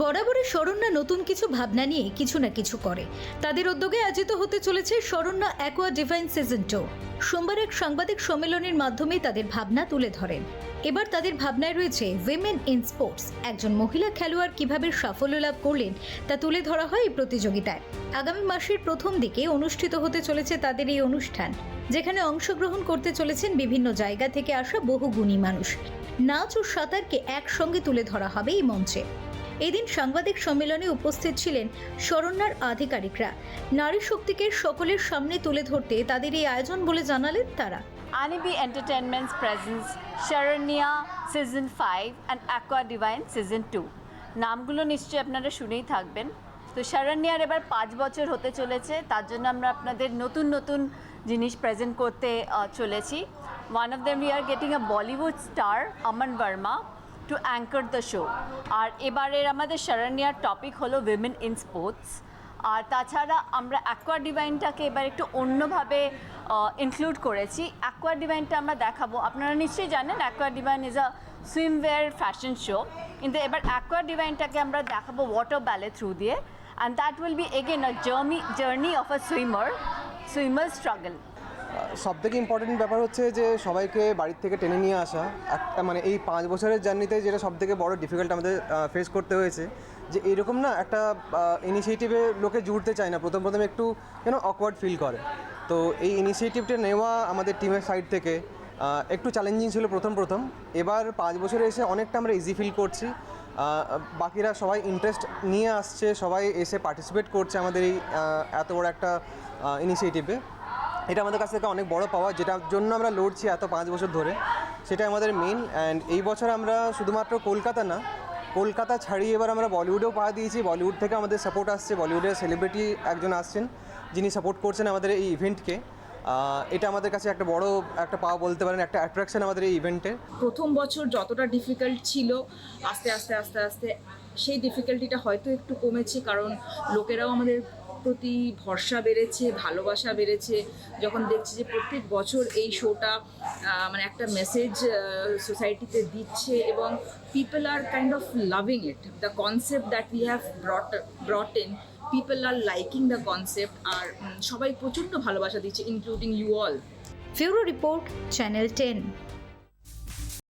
বরাবরই শরণ্যা নতুন কিছু ভাবনা নিয়ে কিছু না কিছু করে। তাদের উদ্যোগে আয়োজিত হতে চলেছে Saranya aqua divine season two সোমবার এক সাংবাদিক সম্মেলনের মাধ্যমে তাদের ভাবনা তুলে ধরেন। এবার তাদের ভাবনায় রয়েছে উইমেন ইন স্পোর্টস একজন মহিলা খেলোয়াড় কীভাবে সাফল্য লাভ করলেন তা তুলে ধরা হয় এই প্রতিযোগিতায়। আগামী মাসের প্রথম দিকে অনুষ্ঠিত হতে চলেছে তাদের এই অনুষ্ঠান, যেখানে অংশগ্রহণ করতে চলেছেন বিভিন্ন জায়গা থেকে আসা বহু গুণী মানুষ। নাচ ও সাঁতারকে একসঙ্গে তুলে ধরা হবে এই মঞ্চে। এদিন সাংবাদিক সম্মেলনে উপস্থিত ছিলেন শরণ্যার আধিকারিকরা। নারী শক্তিকে সকলের সামনে তুলে ধরতে তাদের এই আয়োজন বলে জানালেন তারা। Anibi Entertainment's presents Sharanya Season 5 and Aqua Divine Season 2 নামগুলো নিশ্চয়ই আপনারা শুনেই থাকবেন। তো শারণ্যার এবার পাঁচ বছর হতে চলেছে, তার জন্য আমরা আপনাদের নতুন নতুন জিনিস প্রেজেন্ট করতে চলেছি। One of them we are getting a Bollywood star Aman Verma to anchor the show আর এবারের আমাদের শারণ্যার টপিক হলো উইমেন ইন স্পোর্টস আর তাছাড়া আমরা অ্যাকোয়া ডিভাইনটাকে এবার একটু অন্যভাবে ইনক্লুড করেছি। অ্যাকোয়া ডিভাইনটা আমরা দেখাবো। আপনারা নিশ্চয়ই জানেন aqua divine is a swimwear fashion show কিন্তু এবার অ্যাকোয়া ডিভাইনটাকে আমরা দেখাবো ওয়াটার ব্যালে থ্রু দিয়ে। And that will be again a journey journey of a swimmer swimmer struggle সব থেকে ইম্পর্টেন্ট ব্যাপার হচ্ছে যে সবাইকে বাড়ির থেকে টেনে নিয়ে আসা। একটা মানে এই পাঁচ বছরের জার্নিতে যেটা সব থেকে বড় ডিফিকাল্ট আমাদের ফেস করতে হয়েছে, যে এরকম না একটা ইনিশিয়েটিভে লোকে জুড়তে চায় না। প্রথম প্রথম একটু যেন অকওয়ার্ড ফিল করে। তো এই ইনিশিয়েটিভটা নেওয়া আমাদের টিমের সাইড থেকে একটু চ্যালেঞ্জিং ছিল প্রথম প্রথম। এবার পাঁচ বছরে এসে অনেকটা আমরা ইজি ফিল করছি। বাকিরা সবাই ইন্টারেস্ট নিয়ে আসছে, সবাই এসে পার্টিসিপেট করছে আমাদের এই এত বড় একটা ইনিশিয়েটিভে এটা আমাদের কাছ থেকে অনেক বড় পাওয়া, যেটার জন্য আমরা লড়ছি এত পাঁচ বছর ধরে। সেটা আমাদের মেন অ্যান্ড এই বছর আমরা শুধুমাত্র কলকাতা না, কলকাতা ছাড়িয়ে এবার আমরা বলিউডেও পা দিয়েছি। বলিউড থেকে আমাদের সাপোর্ট আসছে, বলিউডের সেলিব্রিটি একজন আসছেন, যিনি সাপোর্ট করছেন আমাদের এই ইভেন্টকে এটা আমাদের কাছে একটা বড় একটা পাওয়া বলতে পারেন, একটা অ্যাট্রাকশন আমাদের এই ইভেন্টের প্রথম বছর যতটা ডিফিকাল্ট ছিল, আস্তে আস্তে আস্তে আস্তে, সেই ডিফিকাল্টিটা হয়তো একটু কমেছে, কারণ লোকেরাও আমাদের প্রতি ভরসা বেড়েছে, ভালোবাসা বেড়েছে। যখন দেখছি যে প্রত্যেক বছর এই শোটা মানে একটা মেসেজ সোসাইটিতে দিচ্ছে এবং people are kind of loving it the concept that we have brought brought in people are liking the concept আর সবাই প্রচণ্ড ভালোবাসা দিচ্ছে ইনক্লুডিং ইউ অল ফিউরো রিপোর্ট চ্যানেল টেন